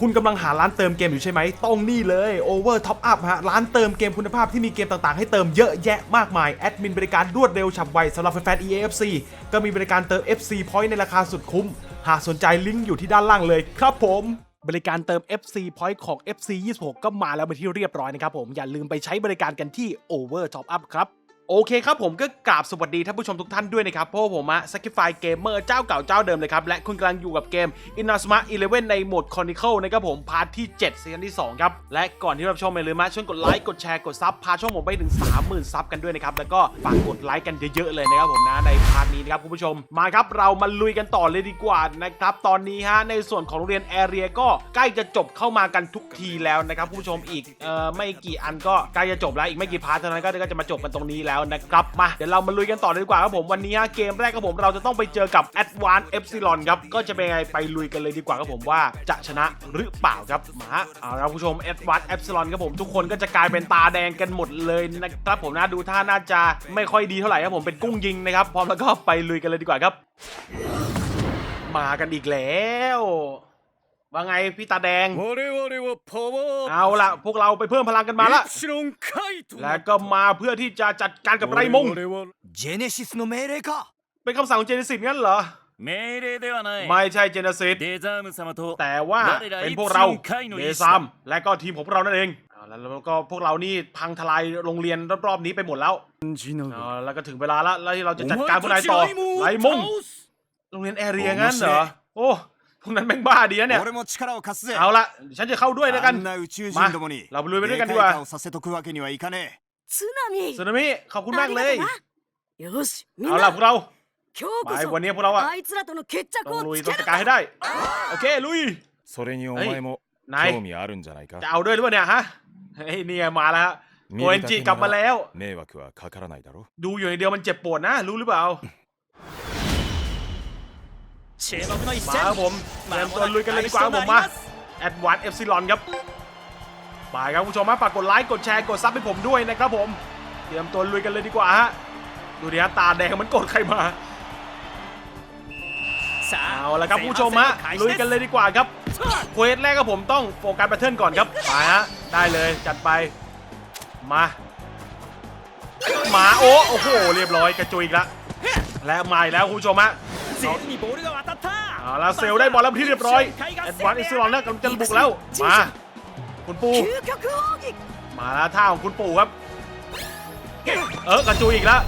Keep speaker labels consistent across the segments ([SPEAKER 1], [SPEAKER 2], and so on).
[SPEAKER 1] คุณกำลังหาร้านเติมเกมอยู่ใช่ไหมต้องนี่เลย Over Top Up ฮะ ร้านเติมเกมคุณภาพที่มีเกมต่างๆ ให้เติมเยอะแยะมากมาย แอดมินบริการรวดเร็วฉับไวสำหรับแฟนๆ EAFC ก็มีบริการเติม FC Point ในราคาสุดคุ้ม หากสนใจลิงก์อยู่ที่ด้านล่างเลยครับผมบริการเติม FC Point ของ FC 26 ก็มาแล้วเป็นที่เรียบร้อยนะครับผม อย่าลืมไปใช้บริการกันที่ Over Top Up ครับ โอเคครับผมก็กราบสวัสดีท่านผู้ชมทุกท่านด้วยนะครับเพราะว่าผมอะ Sacrifice Gamer เจ้าเก่าเจ้าเดิมเลยครับ และคุณกำลังอยู่กับเกม Inazuma 11 ในโหมด Chronicle นะครับผม พาร์ทที่ 7 ซีซั่นที่ 2 ครับ และก่อนที่เราชมไปเลยมาช่วยกดไลค์ กดแชร์ กดซับ พาช่องผมไปถึง 30,000 ซับกันด้วยนะครับ แล้วก็ฝากกดไลค์กันเยอะๆเลยนะครับผมนะในพาร์ทนี้นะครับคุณผู้ชมมาครับเรามาลุยกันต่อเลยดีกว่านะครับตอนนี้ฮะในส่วนของโรงเรียนแอเรียก็ใกล้จะจบเข้ามากันทุกทีแล้วนะครับคุณผู้ชมอีกเอ่อไม่กี่อันก็ใกล้จะจบแล้วอีกไม่กี่พาร์ทเท่านั้นก็จะมาจบกันตรงนี้แล้วนะครับมาเดี๋ยวเรามาลุยกันต่อเลยดีกว่าครับผมวันนี้ฮะเกมแรกครับผมเราจะต้องไปเจอกับ a d v a n c e Epsilon ครับก็จะเป็นไงไปลุยกันเลยดีกว่าครับผมว่าจะชนะหรือเปล่าครับมาเอาละครับผู้ชม a d v a n c e Epsilon ครับผมทุกคนก็จะกลายเป็นตาแดงกันหมดเลยนะครับผมนะดูท่าน่าจะไม่ค่อยดีเท่าไหร่ครับผมเป็นกุ้งยิงนะครับพร้อมแล้วก็ไปลุยกันเลยดีกว่าครับ มากันอีกแล้ว ว่าไงพี่ตาแดง เอาละพวกเราไปเพิ่มพลังกันมาละ แล้วก็มาเพื่อที่จะจัดการกับไรมงเป็นคำสั่งของเจเนซิสงั้นเหรอ ไม่ใช่เจเนซิสแต่ว่าเป็นพวกเราเดซัมและก็ทีมของเรานั่นเองแล้วก็พวกเรานี่พังทลายโรงเรียนรอบๆนี้ไปหมดแล้วแล้วก็ถึงเวลาแล้วที่เราจะจัดการพวกนายต่อไรมุงโรงเรียนแอเรียงั้นเหรอโอ้ วกนั้นแม่งบ้าดีนะเนี่ย
[SPEAKER 2] 俺も力を貸すぜ
[SPEAKER 1] เอาละฉันจะเข้าด้วยแล้วกัน
[SPEAKER 2] あんな宇宙人どもに
[SPEAKER 1] まあラブルーベル
[SPEAKER 2] でかい
[SPEAKER 1] ガには
[SPEAKER 2] 顔させとくわけにはいかねえ
[SPEAKER 3] 津波
[SPEAKER 1] สึนามิขอบคุณมากเลย
[SPEAKER 3] よしみん
[SPEAKER 1] เอาล่ะ
[SPEAKER 3] な
[SPEAKER 1] พวกเรา
[SPEAKER 3] 今日
[SPEAKER 1] ไป
[SPEAKER 3] こそ
[SPEAKER 1] วันนี้พวกเราอะ
[SPEAKER 3] あいつらとの決着
[SPEAKER 1] ต้อง
[SPEAKER 3] を
[SPEAKER 1] ลุย
[SPEAKER 3] つ
[SPEAKER 1] ต้อ
[SPEAKER 3] け
[SPEAKER 1] ง
[SPEAKER 3] る
[SPEAKER 1] จัดการให้ได้ โอเค ลุย
[SPEAKER 4] それにお前も
[SPEAKER 1] นาย
[SPEAKER 4] 興味あるんじゃないか
[SPEAKER 1] จะเอาด้วยหรือเปล่าเนี่ยฮะเฮ้ยเนี่ยมาแล้วฮะโกเอนจิกลับมาแล้ว
[SPEAKER 4] 迷惑はかからないだろ
[SPEAKER 1] ดูอยู่ในเดียวมันเจ็บปวดนะ รู้หรือเปล่า
[SPEAKER 5] เชฟอาไหน่อย
[SPEAKER 1] มาครับผมเตรียมตัวลุยกันเลยดีกว่าผมมาแอดวานเอฟซิลอนครับไปครับคุณผู้ชมมาฝากกดไลค์กดแชร์กดซับให้ผมด้วยนะครับผมเตรียมตัวลุยกันเลยดีกว่าฮะดูดิฮะตาแดงมันกดใครมาเอาละครับผู้ชมฮะลุยกันเลยดีกว่าครับเควสแรกครับผมต้องโฟกัสแพทเทิร์นก่อนครับไปฮะได้เลยจัดไปมาหมาโอ้โอ้โหเรียบร้อยกระจุยอีกแล้ว และมาอีกแล้วคุณผู้ชมฮะเอาละเซลได้บอลแล้วที่เรียบร้อยแอดวานซ์อิสลอนนะกำลังจะบุกแล้วมาคุณปู่มาแล้วท่าของคุณปู่ครับ เออกระจูยอีกแล้ว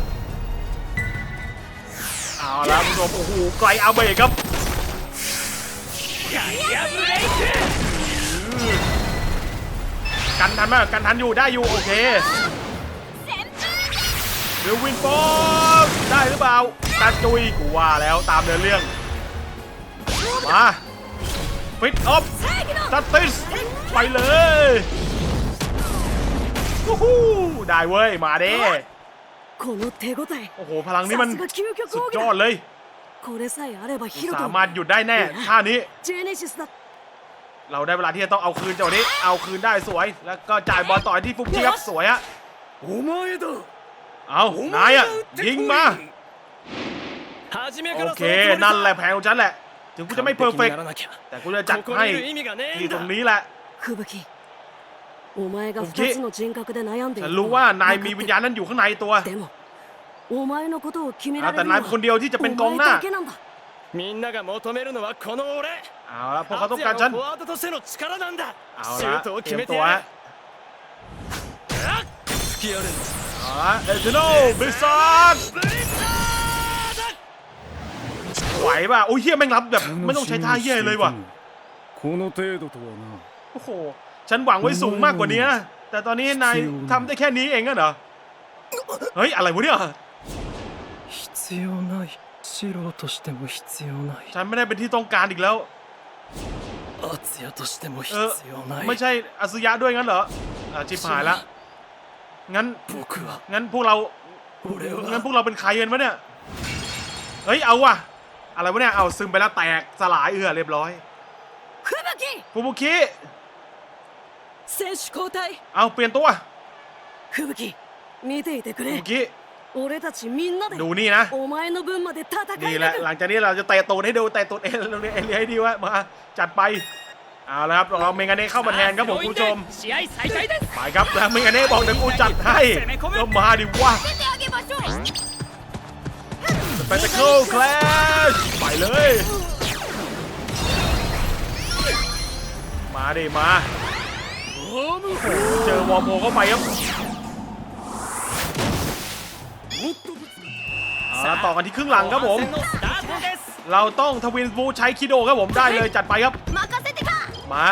[SPEAKER 1] เอาละคุณผู้ชมโอ้โหไกลอาเบะครับกันทันไหมกันทันอยู่ได้อยู่โอเค เดี๋ยวินป๊อสได้หรือเปล่าตาจุยกูว่าแล้วตามเดินเรื่อง มาฟิตออฟจัดติสไปเลยโอ้โหได้เว้ย มาเด้โอ้โห พลังนี้มันสุดยอดเลยสามารถหยุดได้แน่ท่านี้เราได้เวลาที่จะต้องเอาคืนเจ้านี้ เอาคืนได้สวย แล้วก็จ่ายบอลต่อยที่ฟุกจิครับสวยฮะ
[SPEAKER 5] โอ้ไม่
[SPEAKER 1] เอา
[SPEAKER 5] お
[SPEAKER 1] นาย
[SPEAKER 5] 前
[SPEAKER 1] อะ
[SPEAKER 5] が打って
[SPEAKER 1] ยิง
[SPEAKER 5] こい
[SPEAKER 1] มา
[SPEAKER 5] 初めか
[SPEAKER 1] โอ
[SPEAKER 5] ら
[SPEAKER 1] เค
[SPEAKER 5] そのつもり
[SPEAKER 1] นั่นแหละ
[SPEAKER 5] さ
[SPEAKER 1] แผนของฉันแหละ ถึงกูจะไม่เพอร์เฟก
[SPEAKER 5] 完璧にならなきゃ
[SPEAKER 1] แต่กูจะจัด
[SPEAKER 5] ここ
[SPEAKER 1] ให้
[SPEAKER 5] にいる意味がねえ
[SPEAKER 1] ที่
[SPEAKER 5] ん
[SPEAKER 1] ตรง
[SPEAKER 5] だ
[SPEAKER 1] นี้แหละ
[SPEAKER 3] 吹雪お前が
[SPEAKER 1] 吹雪
[SPEAKER 3] 二つの人格で悩んでい
[SPEAKER 1] ฉั
[SPEAKER 3] る
[SPEAKER 1] น
[SPEAKER 3] の
[SPEAKER 1] รู้ว่านายมีวิญญาณนั้นอยู่ข้างในตัว
[SPEAKER 3] でもお前のことを決めら
[SPEAKER 1] เอา
[SPEAKER 3] れ
[SPEAKER 1] แต่
[SPEAKER 3] るの
[SPEAKER 1] นาย
[SPEAKER 3] は
[SPEAKER 1] เป็นคนเดียวที่จะเป็นกอง
[SPEAKER 3] お
[SPEAKER 1] หน้า
[SPEAKER 3] 前だけなんだ
[SPEAKER 5] みんなが求めるのはこの俺
[SPEAKER 1] เอาละพวกเขาต้อง
[SPEAKER 5] 達
[SPEAKER 1] การ
[SPEAKER 5] 也
[SPEAKER 1] ฉัน
[SPEAKER 5] のフォワードとしての力なんだ
[SPEAKER 1] เอา
[SPEAKER 5] シュ
[SPEAKER 1] ละ
[SPEAKER 5] ートを
[SPEAKER 1] เตรี
[SPEAKER 5] 決
[SPEAKER 1] ยม
[SPEAKER 5] めて
[SPEAKER 1] ตัว
[SPEAKER 5] や
[SPEAKER 1] ฮะ
[SPEAKER 5] るあっ突きやる
[SPEAKER 1] เอาละเอเบิซาร์ไหวป่ะโอ้ยเฮียแม่งรับแบบไม่ต้องใช้ท่าเฮียเลยว่ะโอ้โหฉันหวังไว้สูงมากกว่านี้นะแต่ตอนนี้นายทำได้แค่นี้เองเหรอเฮ้ยอะไรวะเนี่ยฉันไม่ได้เป็นที่ต้องการอีกแล้วเออไม่ใช่อาสยะด้วยงั้นเหรออ่าชิบหายละ งั้นงั้นพวกเรางั้นพวกเราเป็นใครกันวะเนี่ยเฮ้ยเอาว่ะ อะไรวะเนี่ยเอาซึมไปแล้วแตกสลายเอือเรียบร้อยฟูบุคิเอาเปลี่ยนตัวฟูบุคิ
[SPEAKER 3] ฟูบุคิ
[SPEAKER 1] ดูนี่นะ
[SPEAKER 3] ดี
[SPEAKER 1] แหละหลังจากนี้เราจะเตะตูนให้ดูเตะตูนเอเรียให้ดีว่ามาจัดไป เอาละครับเราเมงาเน่เข้ามาแทนครับผมคุณผู้ชมไปครับแล้วเมงาเน่บอกเดี๋ยกูจัดให้ก็มาดิว่าสเปตะเคิลแคลาสไปเลย มาดิมาเจอวอร์โพเข้าไปครับเอาต่อกันที่ครึ่งหลังครับผม เราต้องทวินบูใช้คิโดครับผมได้เลยจัดไปครับ มา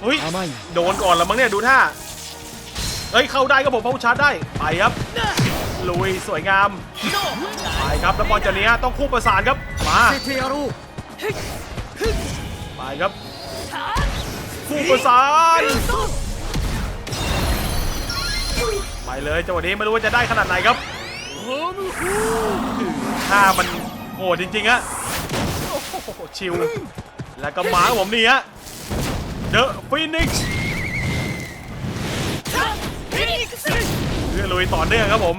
[SPEAKER 5] โเฮ้
[SPEAKER 1] ยโดนก่อนแล้วมั้งเนี่ยดูท่าเฮ้ยเข้าได้ก็ผมพราะชาร์จได้ไปครับลุยสวยงามไปครับแล้วบอลจะเนี้ยต้องคู่ประสานครับมาไปครับคู่ประสานไปเลยจังหวะนี้ไม่รู้ว่าจะได้ขนาดไหนครับถ้ามันโหดจริงๆอะ อ้โหชิว แล้วก็มาครับผมนี่ฮะเดอะฟินิกซ์
[SPEAKER 5] フェニックス
[SPEAKER 1] เพื่อลุยต่อเนื่องครับผม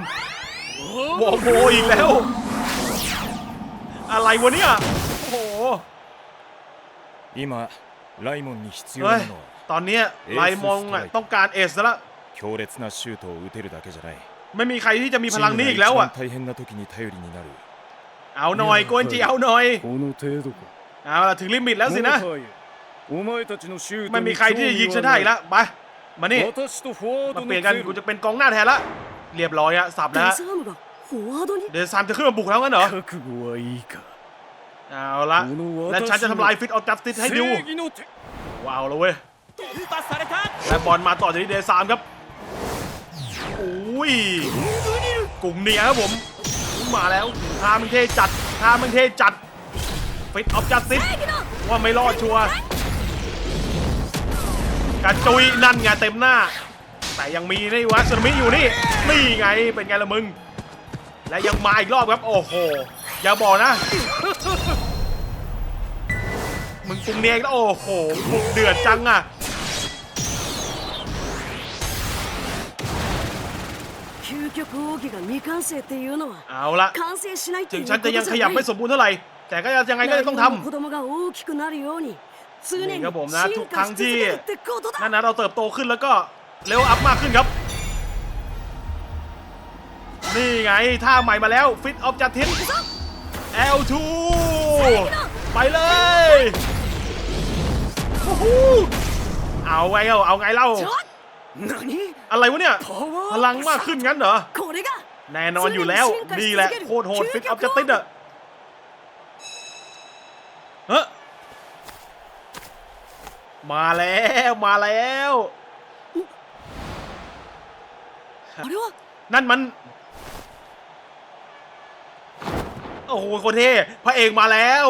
[SPEAKER 1] วอร์โมอีกแล้ว อะไรวะเนี่ย โอ้โห
[SPEAKER 4] 今ライモンに必要
[SPEAKER 1] เฮ้ย
[SPEAKER 4] なのは
[SPEAKER 1] ตอนเนี้ยไลมองอะต้องการเอสแล้ว
[SPEAKER 4] 強烈なシュートを打てるだけじゃない
[SPEAKER 1] ไม่มีใครที่จะมีพ
[SPEAKER 4] チー
[SPEAKER 1] ลัง
[SPEAKER 4] ム
[SPEAKER 1] นี้
[SPEAKER 4] が
[SPEAKER 1] อี
[SPEAKER 4] 一
[SPEAKER 1] กแล้ว
[SPEAKER 4] 番
[SPEAKER 1] อ่ะ เอาหน่อยโกนจีเอาหน่อยเอาล่ะถึงลิมิตแล้วสินะไม่มีใครที่จะยิงฉันได้อีกแล้วไปมานี่มาเปลี่ยนกันกูจะเป็นกองหน้าแทนละเรียบร้อยอะสับนะฮะเดซามจะขึ้นมาบุกแล้วงั้นเหรอเอาละและฉันจะทำลายฟิตออฟจัสติสให้ดูว้าวแล้วเว้ยและบอลมาต่อจากนี้เดซามครับอุ้ยกลุ่มเนี้ยครับผมมาแล้ว ทามึงเทจัดทามึงเทจัดฟิตออฟจัสติสว่าไม่รอดชัวร์กระจุยนั่นไงเต็มหน้า แต่ยังมีนี่วะสึนามิอยู่นี่นี่ไงเป็นไงล่ะมึง และยังมาอีกรอบครับ โอ้โห อย่าบอกนะ มึงกรุงเนียงแล้วโอ้โหบุกเดือดจังอะ เอาละถึงฉันจะยังขยับไม่สมบูรณ์เท่าไหร่ แต่ก็ยังไงก็ต้องทำนี่ครับผมนะทุกครั้งที่นั่นนะเราเติบโตขึ้นแล้วก็เร็วอัพมากขึ้นครับ นี่ไงท่าใหม่มาแล้วฟิตออฟจัดทิน L2 ไปเลยเอาไงเอาเอาไงเล่า อะไรวะเนี่ย พลังมากขึ้นงั้นเหรอ แน่นอนอยู่แล้วดีแหละโคตรโหดฟิตอัพจะติดอะเฮ้มาแล้วมาแล้ว นั่นมัน โอ้โหโคเท่พระเอกมาแล้ว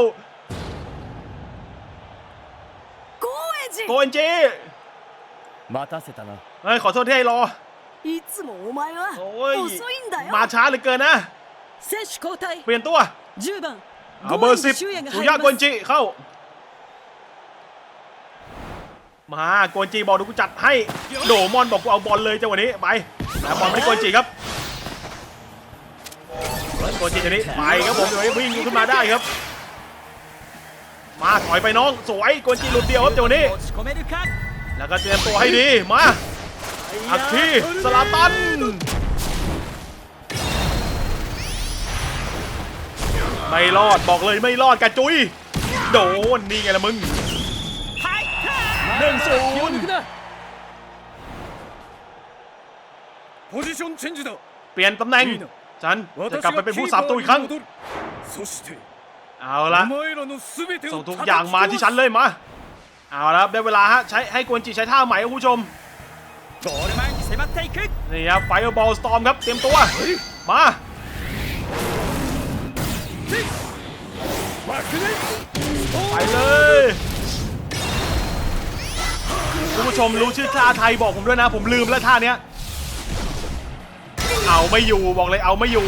[SPEAKER 1] โก
[SPEAKER 3] เอ
[SPEAKER 1] นจิโกเอนจิ
[SPEAKER 6] มาตาเซตานะ
[SPEAKER 1] เฮ้ยขอโทษที่ให้รอ
[SPEAKER 3] いつもお前は
[SPEAKER 1] โอ้ย
[SPEAKER 3] 遅いんだよ
[SPEAKER 1] มาช้าเหลือเกินนะ
[SPEAKER 3] 選手交代
[SPEAKER 1] เปลี่ยนตัว
[SPEAKER 3] 10番
[SPEAKER 1] เอาเบอร์สิบ
[SPEAKER 3] 修也が
[SPEAKER 1] สุ
[SPEAKER 3] 入
[SPEAKER 1] ยะ
[SPEAKER 3] り
[SPEAKER 1] โก
[SPEAKER 3] ま
[SPEAKER 1] น
[SPEAKER 3] す
[SPEAKER 1] จิเข้า มาโกนจิบอกดูกูจัดให้ โดมอนบอกกูเอาบอลเลยจังหวะนี้ไปแล้วบอลไม่ได้โกนจิครับโกนจิจังนี้ไปครับผมเดี๋ยววิ่งขึ้นมาได้ครับ มาถอยไปน้องสวยโกนจิหลุดเดียวครับจังหวะนี้
[SPEAKER 5] 持ち込めるか
[SPEAKER 1] แล้วก็เตรียมตัวให้ดี มา อักคีสลาตันไม่รอดบอกเลยไม่รอดกระจุย โดนนี่ไงละมึงหนึ่งศูนย์
[SPEAKER 6] โพซิชั่นเดอร์
[SPEAKER 1] เปลี่ยนตำแหน่งฉันจะกลับไปเป็นผู้สาบตัวอีกครั้งเอาละส่งทุกอย่างมาที่ฉันเลยมาเอาละได้เวลาฮะใช้ให้กวนจีใช้ท่าใหม่ครับผู้ชม นี่ครับไฟบอลสตอมครับเตรียมตัวมาไปเลยคุณผู้ชมรู้ชื่อท่าไทยบอกผมด้วยนะ ผมลืมแล้วท่าเนี้ยเอาไม่อยู่บอกเลยเอาไม่อยู่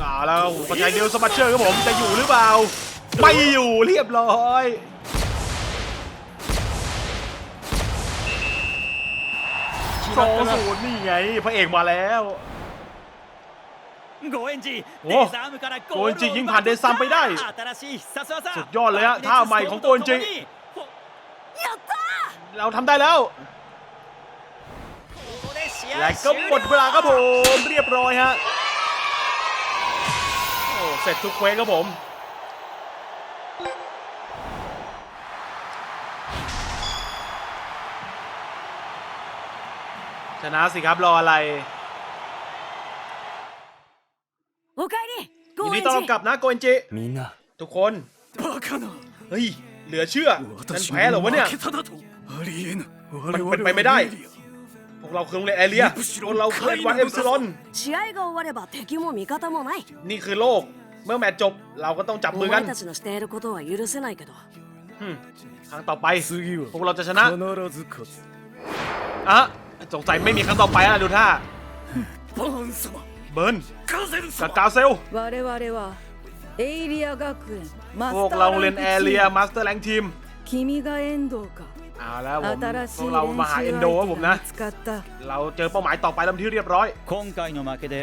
[SPEAKER 1] เอาแล้วปัจจัยเดียวสมัชเชอร์ครับผมจะอยู่หรือเปล่า ไม่อยู่เรียบร้อย โซสูนนี่ไง พระเอกมาแล้ว
[SPEAKER 6] โกเอนจิ
[SPEAKER 1] เอนจิยิงผ่านเดซัมไปได้ สุดยอดเลยฮะท่าใหม่ของโกเอนจิเราทำได้แล้ว และก็หมดเวลาครับผม เรียบร้อยฮะ โอ้ เสร็จทุกเควสครับผม ชนะสิครับ รออะไร
[SPEAKER 3] おかえり
[SPEAKER 1] ยิ
[SPEAKER 3] ゴ
[SPEAKER 1] น
[SPEAKER 3] ー
[SPEAKER 1] ดี
[SPEAKER 3] エン
[SPEAKER 1] ต้อนรับ
[SPEAKER 3] ジ
[SPEAKER 1] กลับนะโกเอนจิ
[SPEAKER 6] みんな
[SPEAKER 1] ทุกคน
[SPEAKER 6] バカな
[SPEAKER 1] เฮ้ย เหลือเชื่อฉัน
[SPEAKER 6] 私
[SPEAKER 1] แพ้เหรอวะเนี่ย
[SPEAKER 6] 負けただとありえぬ我々は
[SPEAKER 1] มันเป็นไปไม่ได้
[SPEAKER 6] エリア
[SPEAKER 1] พวกเราคือโรงเรียนแอเรียพวกเราคือเอ็ดวันเอฟซิลอน
[SPEAKER 3] 試合が終われば敵も味方もない
[SPEAKER 1] นี่คือโลก เมื่อแมตช์จบ เราก็ต้องจับ
[SPEAKER 3] お
[SPEAKER 1] มือกัน
[SPEAKER 3] 前たちのしていることは許せないけど
[SPEAKER 1] อืมครั้งต่อไป
[SPEAKER 6] 次は
[SPEAKER 1] พวกเราจะชนะ
[SPEAKER 6] 必ず勝つ
[SPEAKER 1] อ่ะ สงสัยไม่มีครั้งต่อไปแล้วดูท่าเบิร์นกั
[SPEAKER 6] ด
[SPEAKER 1] กาเซล
[SPEAKER 7] 我々はエイリア学園マ
[SPEAKER 1] พวกเราเรียนแอเรียมาสเตอร์แรงทีมเอาแล้วผมพวกเรามาหาเอนโดครับผมนะเราเจอเป้าหมายต่อไปลำที่เรียบร้อย
[SPEAKER 4] 今回の負けで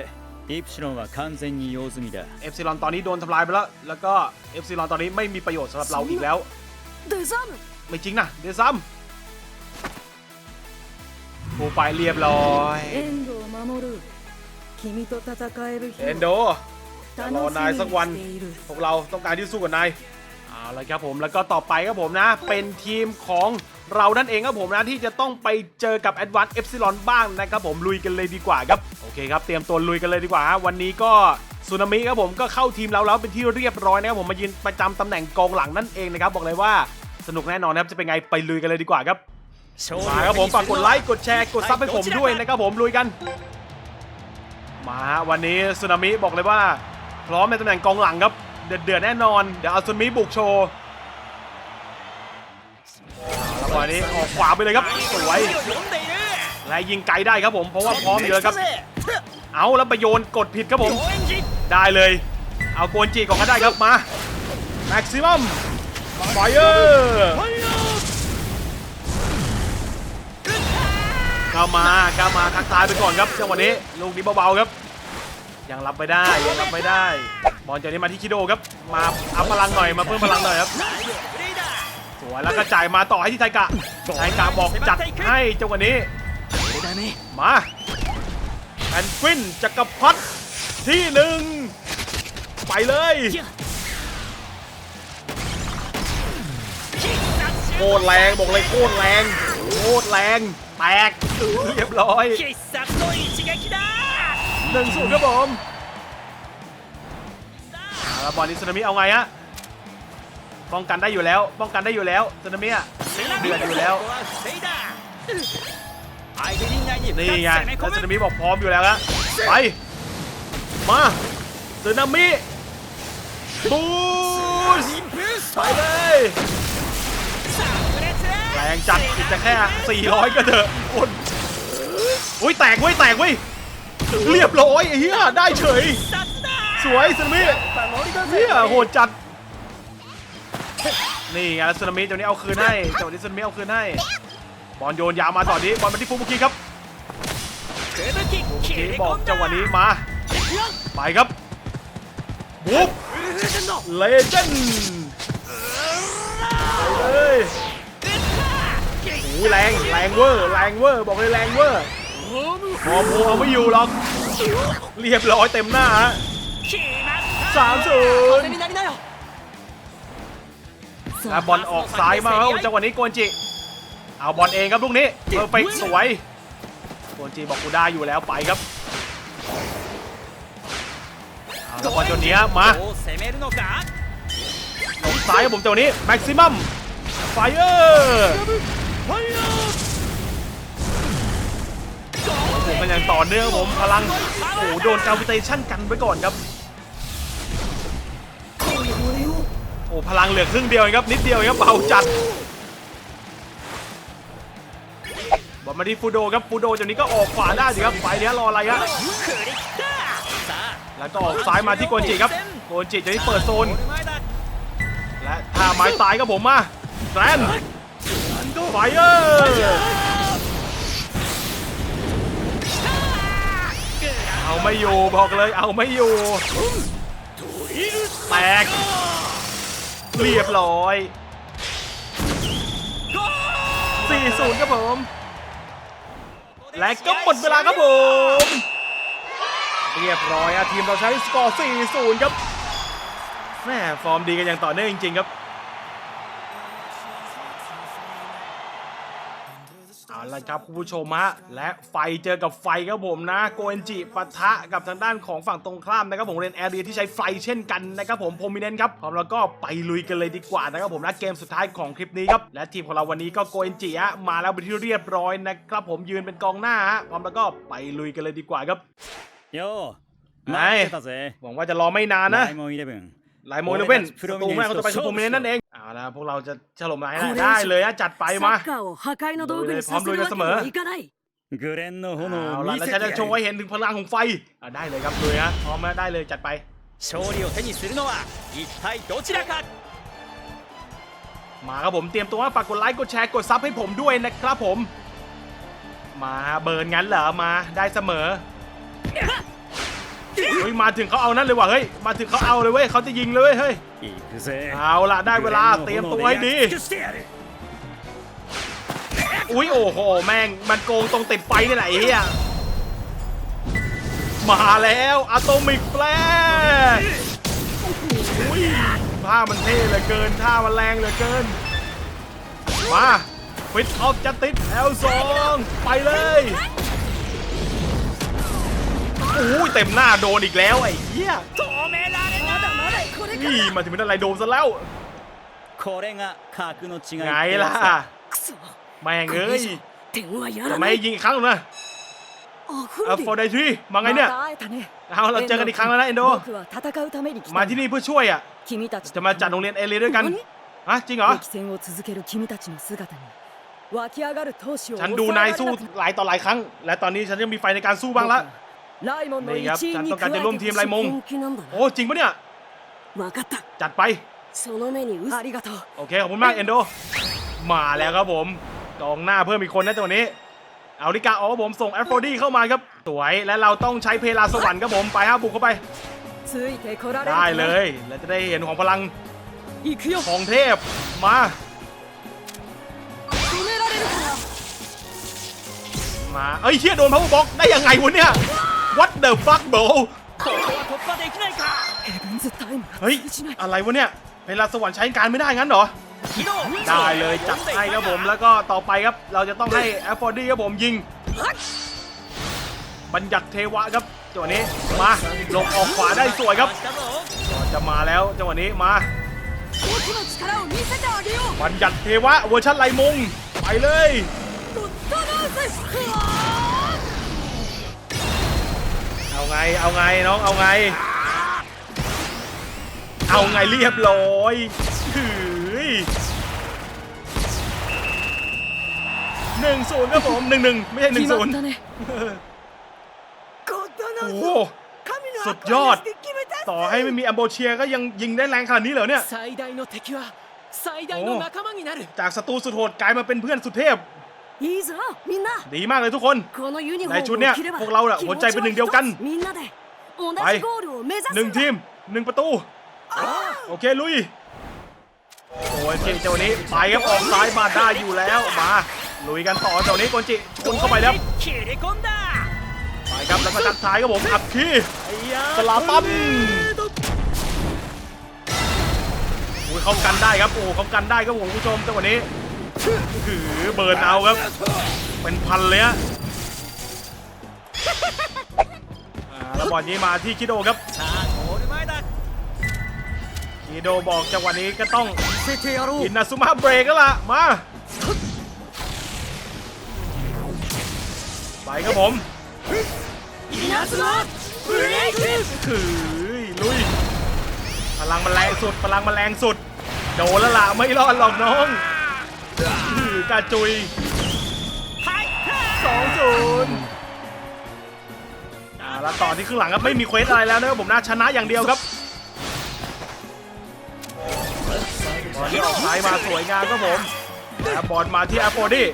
[SPEAKER 4] イプシロンは完全に用済みだ
[SPEAKER 1] เอฟซีลอนตอนนี้โดนทำลายไปแล้ว แล้วก็เอฟซีลอนตอนนี้ไม่มีประโยชน์สำหรับเราอีกแล้ว
[SPEAKER 3] เดซัม
[SPEAKER 1] ไม่จริงนะเดซัม โูไปเรียบร้อย
[SPEAKER 7] 遠藤を守る君と戦える日
[SPEAKER 1] เอนโด
[SPEAKER 7] を
[SPEAKER 1] จะ
[SPEAKER 7] 楽
[SPEAKER 1] รอนาย
[SPEAKER 7] し
[SPEAKER 1] สัก
[SPEAKER 7] み
[SPEAKER 1] วัน
[SPEAKER 7] にしている
[SPEAKER 1] พวกเราต้องการที่สู้กับนายเอาละครับผมแล้วก็ต่อไปครับผมนะ เป็นทีมของเรานั่นเองครับผมนะที่จะต้องไปเจอกับ Advanced Epsilon บ้างนะครับผมลุยกันเลยดีกว่าครับโอเคครับเตรียมตัวลุยกันเลยดีกว่าฮะวันนี้ก็ซูนามิครับผมก็เข้าทีมเราแล้วเป็นที่เรียบร้อยนะครับผมมายืนประจำตำแหน่งกองหลังนั่นเองนะครับบอกเลยว่าสนุกแน่นอนนะครับจะเป็นไงไปลุยกันเลยดีกว่าครับ มาครับผมฝากกดไลค์กดแชร์กดซับให้ผมด้วยนะครับผมลุยกัน มาฮะวันนี้สึนามิบอกเลยว่า พร้อมในตำแหน่งกองหลังครับ เดือดเดือดแน่นอน เดี๋ยวเอาสึนามิบุกโชว์แล้ววันนี้ออกขวาไปเลยครับสวยและยิงไกลได้ครับผมเพราะว่าพร้อมอยู่แล้วครับ เอาแล้วไปโยนกดผิดครับผม ได้เลย เอาโกนจีก่อนก็ได้ครับมาแม็กซิมัมไฟเออร์ เข้ามาเข้ามาทักทายไปก่อนครับจังหวะนี้ลูกนี้เบาๆครับ ยังรับไม่ได้ยังรับไม่ได้ บอลจากนี้มาที่คิโดครับ มาอัพพลังหน่อยมาเพิ่มพลังหน่อยครับสวยแล้วก็จ่ายมาต่อให้ที่ไทกะไทกะบอกจัดให้จังหวะนี้มาแพนกวินจักรพรรดิที่หนึ่งไปเลยโคตรแรงบอกเลยโคตรแรง โคตรแรง แตกเรียบร้อยหนึ่งสูนย์ครับผมแล้วบอลนี้สึนามิเอาไงฮะป้องกันได้อยู่แล้ว ป้องกันได้อยู่แล้วสึนามิอะเดือดอยู่แล้วนี่ไงแล้วสึนามิบอกพร้อมอยู่แล้วละไป มาสึนามิบูสไปเลย แรงจัดอีกจะแค่ 400 ก็เถอะคนอุ้ยแตกเว้ยแตกเว้ยเรียบร้อยเฮียได้เฉย สวยสึนมิเหี้ยโหดจัด นี่ไงสึนมิเจ้านี้เอาคืนให้เจ้านี้สึนมิเอาคืนให้ บอลโยนยาวมาต่อนี้บอลมาที่ฟูมุกิครับ
[SPEAKER 6] ฟู
[SPEAKER 1] มุ
[SPEAKER 6] กิ
[SPEAKER 1] บอกจังหวะนี้มา ไปครับบุ๊บเลเจนด์เฮ้ย รงแรงเวอร์แรงเวอร์บอกเลยแรงเวอร์พอโมเอาไม่อยู่หรอกเรียบร้อยเต็มหน้าฮะสามศูนย์บอลออกซ้ายมาครับจังหวะนี้โกนจิ เอาบอลเองครับลูกนี้เพอร์สวยโกนจิบอกกูได้อยู่แล้วไปครับเอาบอลจนเนี้ยมาลงซ้ายผมเจ้านี้แม็กซิมัมไฟเออร์ ผมเป็นอย่างต่อเนื่องผมพลัง โอ้โหโดนการวิเตชั่นกันไว้ก่อนครับ โอ้พลังเหลือครึ่งเดียวครับ นิดเดียวครับเบาจัดบอลมาที่ฟูโดครับฟูโดเดี๋นี้ก็ออกขวาได้สิครับไปเนี้ยรออะไรฮะแล้วก็ออกซ้ายมาที่โกนจิครับโกนจิจะนี้เปิดโซน และท่าไม้ตายครับผมมาแกรน ไฟเออร์เอาไม่อยู่บอกเลยเอาไม่อยู่ แตก เรียบร้อย 4-0 ครับผม และก็หมดเวลาครับผม เรียบร้อยอะทีมเราใช้สกอร์ 4-0 ครับแม่ฟอร์มดีกันอย่างต่อเนื่องจริง ๆ ครับ ละครับคุณผู้ชมฮะและไฟเจอกับไฟครับผมนะ โกเอนจิปะทะกับทางด้านของฝั่งตรงข้ามนะครับผมเรนแอร์เรียที่ใช้ไฟเช่นกันนะครับผมโพมิเนนครับพร้อมแล้วก็ไปลุยกันเลยดีกว่านะครับผมนะเกมสุดท้ายของคลิปนี้ครับและทีมของเราวันนี้ก็โกเอนจิฮะมาแล้วเป็นที่เรียบร้อยนะครับผมยืนเป็นกองหน้าฮะพร้อมแล้วก็ไปลุยกันเลยดีกว่าครับ
[SPEAKER 4] โยไม่
[SPEAKER 1] หวังว่าจะรอไม่นานนะ
[SPEAKER 4] ไลโมยได้เว่น
[SPEAKER 1] ไลโมอีเลเว่นประตูแม่เขาจะไปคืพมิเนนนั่นเอง เอาละพวกเราจะฉลมไหนนะได้เลยฮะจัดไป
[SPEAKER 3] サ
[SPEAKER 1] มา
[SPEAKER 3] ッカーを破壊の道具にさせるわけにはいかない
[SPEAKER 4] グレンの炎
[SPEAKER 1] เอา
[SPEAKER 4] を
[SPEAKER 1] ละ
[SPEAKER 4] 見
[SPEAKER 1] แล้ว
[SPEAKER 4] せて
[SPEAKER 1] ฉันจะ
[SPEAKER 4] や
[SPEAKER 1] โชว์ให้
[SPEAKER 4] る
[SPEAKER 1] เห็นถึงพลังของไฟอ่ะได้เลยครับเลยฮะพร้อมแล้วได้เลยจัดไป
[SPEAKER 6] 勝利を手にするのは一体どちらか
[SPEAKER 1] มาครับผมเตรียมตัวฝากกดไลค์กดแชร์กดซับให้ผมด้วยนะครับผม มาเบิร์นงั้นเหรอมาได้เสมอ เฮ้ยมาถึงเขาเอานั่นเลยว่ะเฮ้ยมาถึงเขาเอาเลยเว้ยเขาจะยิงเลยเว้ยเฮ้ยเอาละได้เวลาเตรียมตัวให้ดีอุ้ยโอ้โหแม่งมันโกงตรงติดไฟนี่แหละเหี้ยมาแล้วอะโตมิกแฟลชท่ามันเท่เหลือเกินท่ามันแรงเหลือเกินมาฟิตออฟจะติดแอลสองไปเลย อู้ยเต็มหน้าโดนอีกแล้วไอ้เหี้ยนี่มันจะเป็นอะไรโดนซะแล้วไงล่ะแม่งเอ้ยจะไม่ยิงอีกครั้งหรอกนะเออฟอร์ไดทรีมาไงเนี่ยเอาเราเจอกันอีกครั้งแล้วนะเอนโดมาที่นี่เพื่อช่วยอะจะมาจัดโรงเรียนเอเลด้วยกันฮะจริงเหรอฉันดูนายสู้หลายต่อหลายครั้ง และตอนนี้ฉันยังมีไฟในการสู้บ้าง
[SPEAKER 7] แล้
[SPEAKER 1] ว นี่ครั
[SPEAKER 7] บฉันต้อ
[SPEAKER 1] งการจะร่วมทีมไรมงโอ้จริงปะเนี่ยจัดไปโอเคขอบคุณมากเอนโดมาแล้วครับผมกองหน้าเพิ่มอีกคนนะตัวนี้เอาลิกาออกผมส่งแอฟโรดี้เข้ามาครับสวยและเราต้องใช้เพลาสวรรค์ครับผมไปฮะบุกเข้าไปได้เล
[SPEAKER 7] ย
[SPEAKER 1] เราจะได้เห็นของพลังของเทพมามาเอ้ยเชี่ยโดนพาวเวอร์บล็อกได้ยังไงวะเนี่ย
[SPEAKER 6] เด
[SPEAKER 7] อะฟัคโบ
[SPEAKER 1] เฮ้ย อะไรวะเนี่ยเวลาสวรรค์ใช้การไม่ได้งั้นเหรอ ได้เลยจับให้ครับผมแล้วก็ต่อไปครับ เราจะต้องให้แอฟฟอร์ดี้ครับผมยิง บัญญัติเทวะครับจังหวะนี้มาลงออกขวาได้สวยครับ
[SPEAKER 6] ก็
[SPEAKER 1] จะมาแล้วจังหวะนี้มาบัญญัติเทวะเวอร์ชันไรมง ไปเลย เอาไง เอาไงน้องเอาไง เอาไงเรียบร้อยถือหนึ่งศูนย์ครับผมหนึ่งหนึ่งไม่ใช่หนึ่งศูนย์โอ้โหสุดยอด ต่อให้ไม่มีแอมโบเชียก็ยังยิงได้แรงขนาดนี้เหรอเนี่ยจากศัตรูสุดโหดกลายมาเป็นเพื่อนสุดเทพ ดีมากเลยทุกคน ในชุดเนี้ยพวกเราอะหัวใจเป็นหนึ่งเดียวกัน
[SPEAKER 3] ไป
[SPEAKER 1] หนึ่งทีมหนึ่งประตู โอเคลุย โอ้ยเจ้านี้ไปครับออกซ้ายมาได้อยู่แล้วมาลุยกันต่อเจ้านี้โกนจิชนเข้าไปแล้วไปครับแล้วก็ทักท้ายครับผมอับขี้สลาปั๊มโอ้ยเข้ากันได้ครับโอ้เข้ากันได้ครับผมผู้ชมเจ้าหวะนี้ คือเบิร์นเอาครับ เป็นพันเลยฮะแล้วบอลนี้มาที่คิดโดครับคิดโดบอกจังหวะนี้ก็ต้องอินนาซุมาเบรกแล้วล่ะ มาไปครับผม
[SPEAKER 3] อินนาซุมาเบรก
[SPEAKER 1] คือลุยพลังมันแรงสุดพลังมันแรงสุด โดนแล้วล่ะไม่รอดหรอกน้องือกาจุยสองศูนย์อ่าแล้วต่อที่ครึ่งหลังครับไม่มีเควสอะไรแล้วนะครับผมนะชนะอย่างเดียวครับบอลที่ออกซ้ายมาสวยงามครับผมแล้วบอลมาที่แอปโปดี้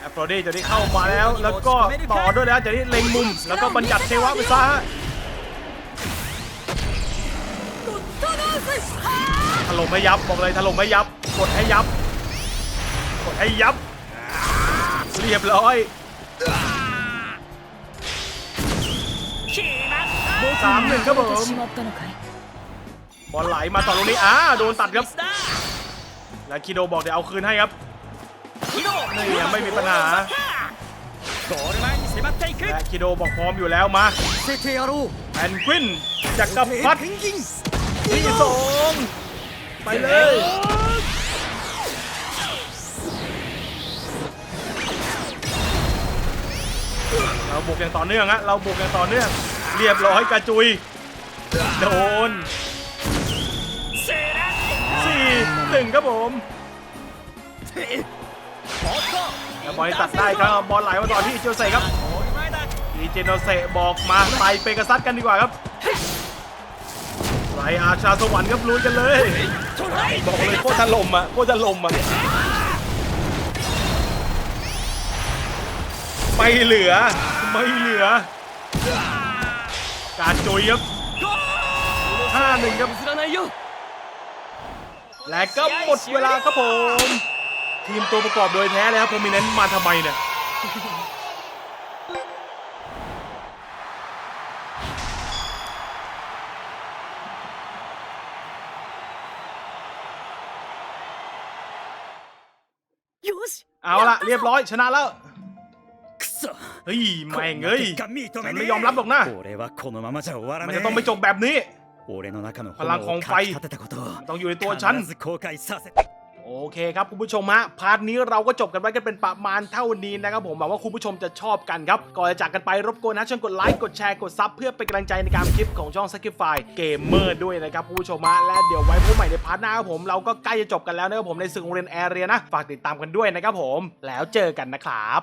[SPEAKER 1] แอโปรดี้จะได้เข้ามาแล้ว แล้วก็ต่อด้วยแล้วจะได้เล็งมุม แล้วก็บัญญัติเทวะไปซะถล่มให้ยับบอกเลยถล่มให้ยับกดให้ยับ ไอ้ยับ เรียบร้อยบูสามหนึ่งครับผมบอลไหลมาต่อตรงนี้อ่าโดนตัดครับและคิโดบอกเดี๋ยวเอาคืนให้ครับนี่ยังไม่มีปัญหาและคิโดบอกพร้อมอยู่แล้วมาแอนกวินจากกับพัดนี่สองไปเลย เราบุกอย่างต่อเนื่องฮะเราบุกอย่างต่อเนื่อง เรียบร้อยกระจุย โดนสี่หนึ่งครับผมแล้วบอลตัดได้ครับบอลไหลมาต่อที่เจโนเซครับอิจโนเซบอกมาไปเปกซัสกันดีกว่าครับไรอาชาสวรรค์ครับลุยกันเลย บอกเลยโคตรถล่มอะโคตรถล่มอะไปเหลือ ไม่เหลือ การโจยครับห้าหนึ่งครับ และก็หมดเวลาครับผม ทีมตัวประกอบโดยแท้แล้วโพมิเนนต์มาทำไมเนี่ยเอาละเรียบร้อยชนะแล้ว เฮ้ยแม่งเอ้ยฉันไม่ยอมรับหรอกนะมันจะต้องไม่จบแบบนี้พลังของไฟต้องอยู่ในตัวฉันโอเคครับคุณผู้ชมฮะพาร์ทนี้เราก็จบกันไว้กันเป็นประมาณเท่านี้นะครับผมหวังว่าคุณผู้ชมจะชอบกันครับก่อนจะจากกันไปรบกวนนะช่วยกดไลค์กดแชร์กดซับเพื่อเป็นกำลังใจในการคลิปของช่องสกิปไฟเกมเมอร์ด้วยนะครับคุณผู้ชมฮะและเดี๋ยวไว้พบใหม่ในพาร์ทหน้าครับผมเราก็ใกล้จะจบกันแล้วนะครับผมในสื่อโรงเรียนแอร์เรียนะฝากติดตามกันด้วยนะครับผมแล้วเจอกันนะครับ